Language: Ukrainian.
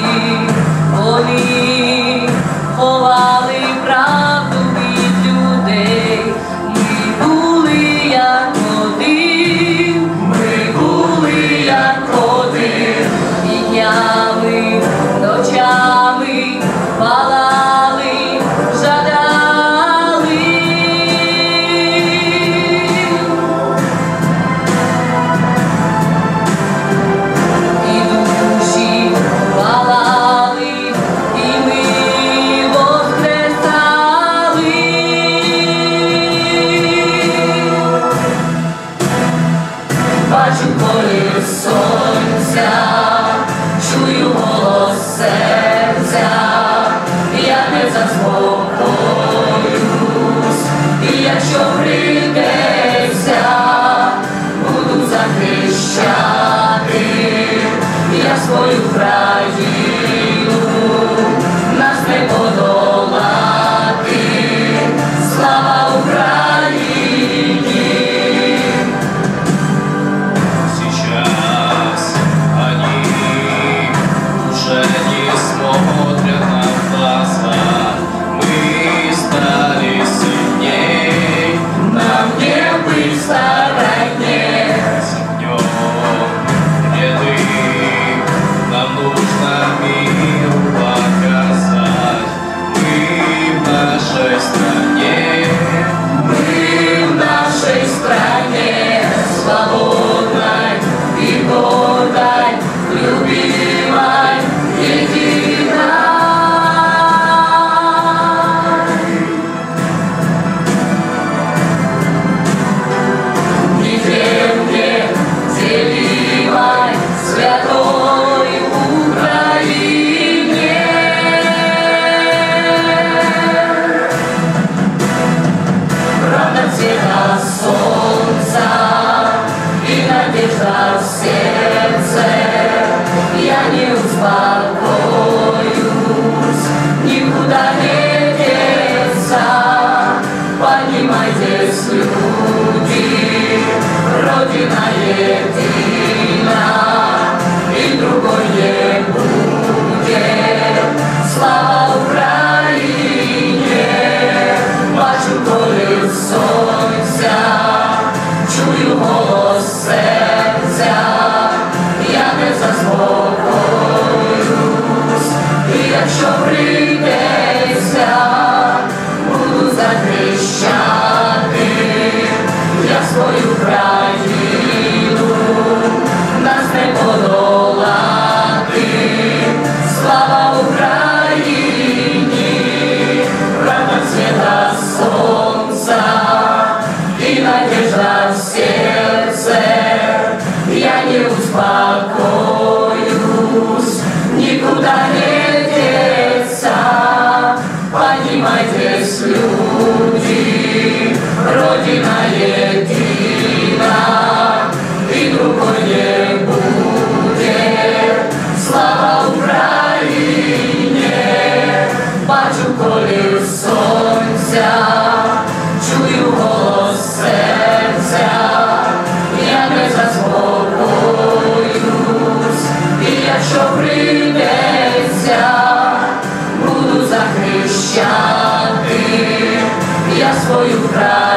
Only. сонця, чую голос я не заспокоюсь, і якщо прийдеться, буду захищати я свою країну. на небеса. Понимай здесь люди, Родина единая. 잘 먹어서. you proud.